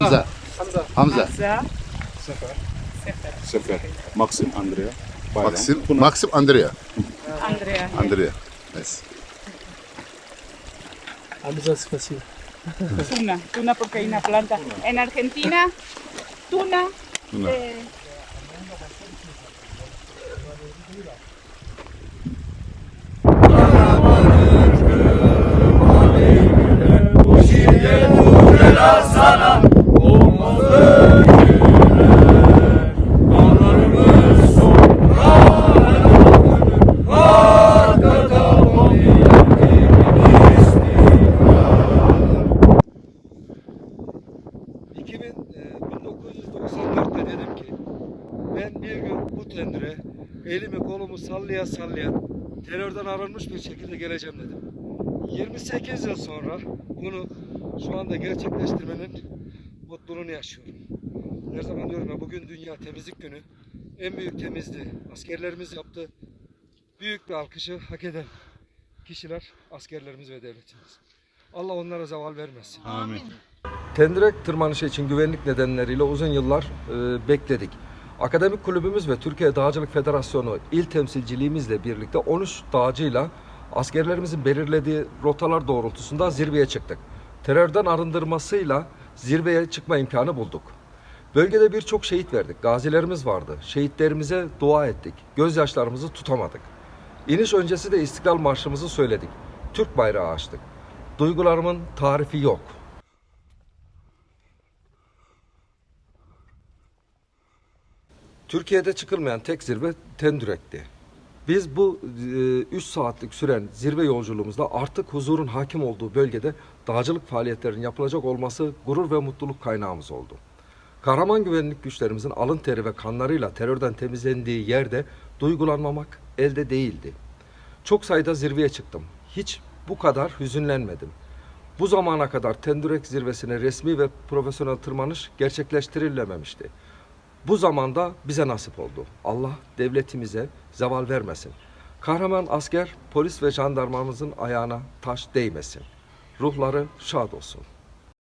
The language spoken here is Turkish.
Hamza. Hamza. Hamza. Sefer. Sefer. Sefer. Maxim Andrea. Bayram. Maxim, Andrea. Andrea. Andrea. Nice. Hamza Spasiba. Tuna, tuna porque hay una planta. En Argentina, tuna. Eh, tendüre elimi kolumu sallaya sallaya terörden arınmış bir şekilde geleceğim dedim. 28 yıl sonra bunu şu anda gerçekleştirmenin mutluluğunu yaşıyorum. Her zaman diyorum ya bugün Dünya Temizlik Günü. En büyük temizliği askerlerimiz yaptı. Büyük bir alkışı hak eden kişiler askerlerimiz ve devletimiz. Allah onlara zeval vermesin. Amin. Tendirek tırmanışı için güvenlik nedenleriyle uzun yıllar e, bekledik. Akademik kulübümüz ve Türkiye Dağcılık Federasyonu il temsilciliğimizle birlikte 13 dağcıyla askerlerimizin belirlediği rotalar doğrultusunda zirveye çıktık. Terörden arındırmasıyla zirveye çıkma imkanı bulduk. Bölgede birçok şehit verdik. Gazilerimiz vardı. Şehitlerimize dua ettik. Gözyaşlarımızı tutamadık. İniş öncesi de İstiklal Marşımızı söyledik. Türk bayrağı açtık. Duygularımın tarifi yok. Türkiye'de çıkılmayan tek zirve Tendürek'ti. Biz bu 3 saatlik süren zirve yolculuğumuzda artık huzurun hakim olduğu bölgede dağcılık faaliyetlerinin yapılacak olması gurur ve mutluluk kaynağımız oldu. Kahraman güvenlik güçlerimizin alın teri ve kanlarıyla terörden temizlendiği yerde duygulanmamak elde değildi. Çok sayıda zirveye çıktım. Hiç bu kadar hüzünlenmedim. Bu zamana kadar Tendürek zirvesine resmi ve profesyonel tırmanış gerçekleştirilememişti. Bu zamanda bize nasip oldu. Allah devletimize zeval vermesin. Kahraman asker, polis ve jandarmamızın ayağına taş değmesin. Ruhları şad olsun.